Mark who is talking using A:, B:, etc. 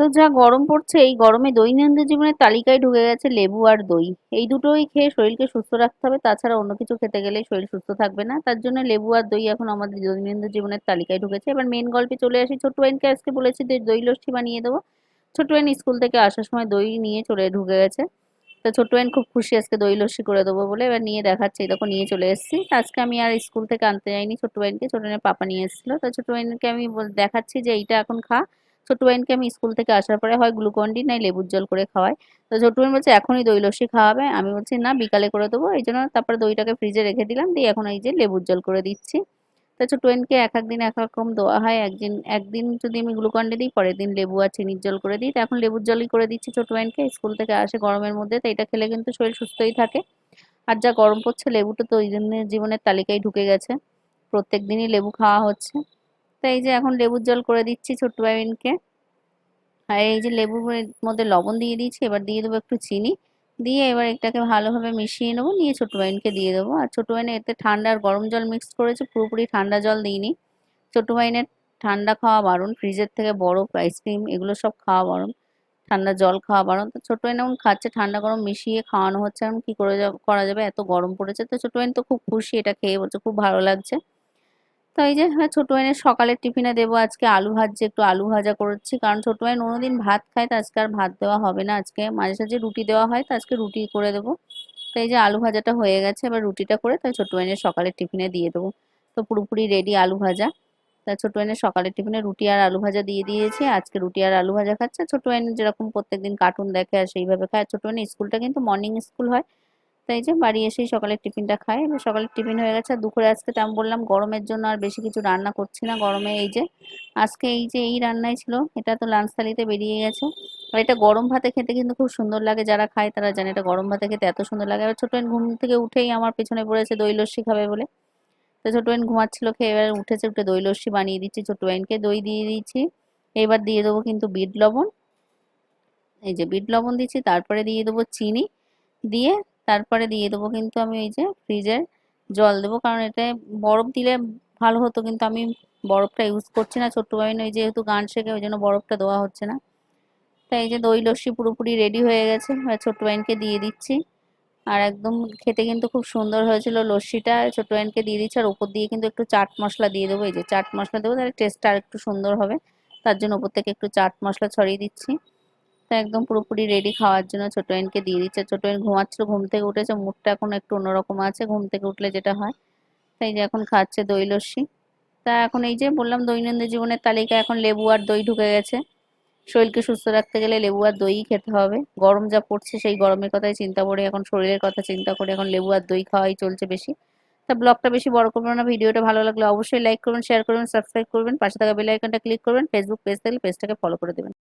A: তো যা গরম পড়ছে, এই গরমে দৈনন্দিন জীবনের তালিকায় ঢুকে গেছে লেবু আর দই। এই দুটোই খেয়ে শরীরকে সুস্থ রাখতে হবে, তাছাড়া অন্য কিছু খেতে গেলে শরীর সুস্থ থাকবে না। তার জন্য লেবু আর দই এখন আমাদের দৈনন্দিন জীবনের তালিকায় ঢুকেছে। এবার মেন গল্পে চলে আসি। ছোট্ট ওয়াইনকে আজকে বলেছি যে দই লস্যি বানিয়ে দেবো। ছোট্ট ওয়াইন স্কুল থেকে আসার সময় দই নিয়ে চলে ঢুকে গেছে। তো ছোট্ট ওয়াইন খুব খুশি আজকে দই লস্যি করে দেবো বলে। এবার নিয়ে দেখাচ্ছে দেখো নিয়ে চলে এসেছি। আজকে আমি আর স্কুল থেকে আনতে যাইনি, ছোট্ট ওয়াইনকে ছোট ওয়াইনের পাপা নিয়ে এসেছিল। তো ছোট্ট ওয়াইনকে আমি দেখাচ্ছি যে এইটা এখন খা। ছোট্ট ওয়াইনকে আমি স্কুল থেকে আসার পরে হয় গ্লুকন ডি নাই লেবুর জল করে খাওয়াই। তো ছোট্ট ওয়াইন বলছে, এখনই দই লস্যি খাওয়াবে। আমি বলছি, না, বিকালে করে দেবো। এই জন্য তারপরে দইটাকে ফ্রিজে রেখে দিলাম। দিয়ে এখন এই যে লেবুর জল করে দিচ্ছি। তো ছোট্ট ওয়াইনকে এক এক দিন, এক রকম দেওয়া হয়। একদিন একদিন যদি আমি গ্লুকন ডি দিই, পরের দিন লেবু আর চিনির জল করে দিই। তো এখন লেবুর জলই করে দিচ্ছি ছোট্ট ওয়াইনকে স্কুল থেকে আসে গরমের মধ্যে, তো এটা খেলে কিন্তু শরীর সুস্থই থাকে। আর যা গরম পড়ছে, লেবুটা তো ওই জন্য জীবনের তালিকায় ঢুকে গেছে। প্রত্যেক দিনই লেবু খাওয়া হচ্ছে। তো এই যে এখন লেবুর জল করে দিচ্ছি ছোট্ট ওয়াইনকে আর এই যে লেবুর মধ্যে লবণ দিয়ে দিয়েছি, এবার দিয়ে দেবো একটু চিনি। দিয়ে এবার এটাকে ভালোভাবে মিশিয়ে নেব, নিয়ে ছোটো ওয়াইনকে দিয়ে দেবো। আর ছোটো ওয়াইনে এতে ঠান্ডা আর গরম জল মিক্স করেছি, পুরোপুরি ঠান্ডা জল দিইনি। ছোটো ওয়াইনের ঠান্ডা খাওয়া বারণ ফ্রিজের থেকে বরফ আইসক্রিম এগুলো সব খাওয়া বারণ, ঠান্ডা জল খাওয়া বারণ। তো ছোটো ওয়াইন এখন খাচ্ছে, ঠান্ডা গরম মিশিয়ে খাওয়ানো হচ্ছে, এখন কী করে করা যাবে? এত গরম পড়েছে, তো ছোটো ওয়াইন তো খুব খুশি, এটা খেয়ে বলছে, খুব ভালো লাগছে। তো এই যে হ্যাঁ ছোটো ওয়াইনের সকালের টিফিনে দেবো। আজকে আলু ভাজছে, একটু আলু ভাজা করছি। কারণ ছোটো ওয়াইন অন্যদিন ভাত খায়, তো আজকে আর ভাত দেওয়া হবে না। আজকে মাঝে সাঝে রুটি দেওয়া হয়, তো আজকে রুটি করে দেবো। তো এই যে, আলু ভাজাটা হয়ে গেছে, এবার রুটিটা করে তাই ছোটো ওয়াইনের সকালের টিফিনে দিয়ে দেবো। তো পুরোপুরি রেডি আলু ভাজা। তা ছোট ওয়াইনের সকালের টিফিনে রুটি আর আলু ভাজা দিয়ে দিয়েছি। আজকে রুটি আর আলু ভাজা খাচ্ছে। ছোটো ওয়াইন যেরকম প্রত্যেকদিন কার্টুন দেখে আর সেইভাবে খায়। ছোটো ওয়াইনের স্কুলটা কিন্তু মর্নিং স্কুল হয়। তাই যে বাড়ি এসেই সকালের টিফিনটা খাই। সকালের টিফিন হয়ে গেছে। আর দুপুরে আজকে তেমন বললাম গরমের জন্য আর বেশি কিছু রান্না করছি না। গরমে এই যে আজকে এই যে এই রান্নাই ছিল, এটা তো লাঞ্চ থালিতে বেরিয়ে গেছে। আর এটা গরম ভাতে খেতে কিন্তু খুব সুন্দর লাগে। যারা খায় তারা জানে এটা গরম ভাতে খেতে এত সুন্দর লাগে। এবার ছোটো ঘুম থেকে উঠেই আমার পেছনে পড়েছে দই লস্যি খাবে বলে। তো ছোটো ওয়াইন ঘুমাচ্ছিল, খেয়ে এবার উঠেছে, উঠে দই লস্যি বানিয়ে দিচ্ছি। ছোটো ওয়াইনকে দই দিয়ে দিচ্ছি। এবার দিয়ে দেবো কিন্তু বিট লবণ। এই যে বিট লবণ দিচ্ছি, তারপরে দিয়ে দেবো চিনি। দিয়ে তারপরে দিয়ে দেবো কিন্তু আমি ওই যে ফ্রিজের জল দেবো। কারণ এতে বরফ দিলে ভালো হতো, কিন্তু আমি বরফটা ইউজ করছি না। ছোট্ট বাইন ওই যেহেতু গান শেখে, ওই জন্য বরফটা দেওয়া হচ্ছে না। তাই এই যে দই, লস্যি পুরোপুরি রেডি হয়ে গেছে। ছোট্ট বাইনকে দিয়ে দিচ্ছি। আর একদম খেতে কিন্তু খুব সুন্দর হয়েছিল লস্যিটা। ছোট্ট বাইনকে দিয়ে দিচ্ছি, আর ওপর দিয়ে কিন্তু একটু চাট মশলা দিয়ে দেবো। এই যে চাট মশলা দেবো, তাহলে টেস্টটা আর একটু সুন্দর হবে। তার জন্য ওপর থেকে একটু চাট মশলা ছড়িয়ে দিচ্ছি। তো একদম পুরোপুরি রেডি খাওয়ার জন্য ছোট ওয়াইনকে দিয়ে দিচ্ছে। ছোট ওয়াইন ঘুমাচ্ছিল, ঘুম থেকে উঠেছে মুখটা এখন একটু অন্যরকম আছে, ঘুম থেকে উঠলে যেটা হয়। তাই যে এখন খাচ্ছে দই, লস্যি। তা এখন এই যে বললাম দৈনন্দিন জীবনের তালিকা, এখন লেবু আর দই ঢুকে গেছে। শরীরকে সুস্থ রাখতে গেলে লেবু আর দই খেতে হবে। গরম যা পড়ছে সেই গরমের কথাই চিন্তা করে, এখন শরীরের কথা চিন্তা করে এখন লেবু আর দই খাওয়াই চলছে বেশি। তা ব্লগটা বেশি বড় করবেন না, ভিডিওটা ভালো লাগলে অবশ্যই লাইক করবেন শেয়ার করবেন সাবস্ক্রাইব করবেন, পাশে থাকা বেল আইকনটা ক্লিক করবেন ফেসবুক পেজ থাকলে পেজটাকে ফলো করে দেবেন।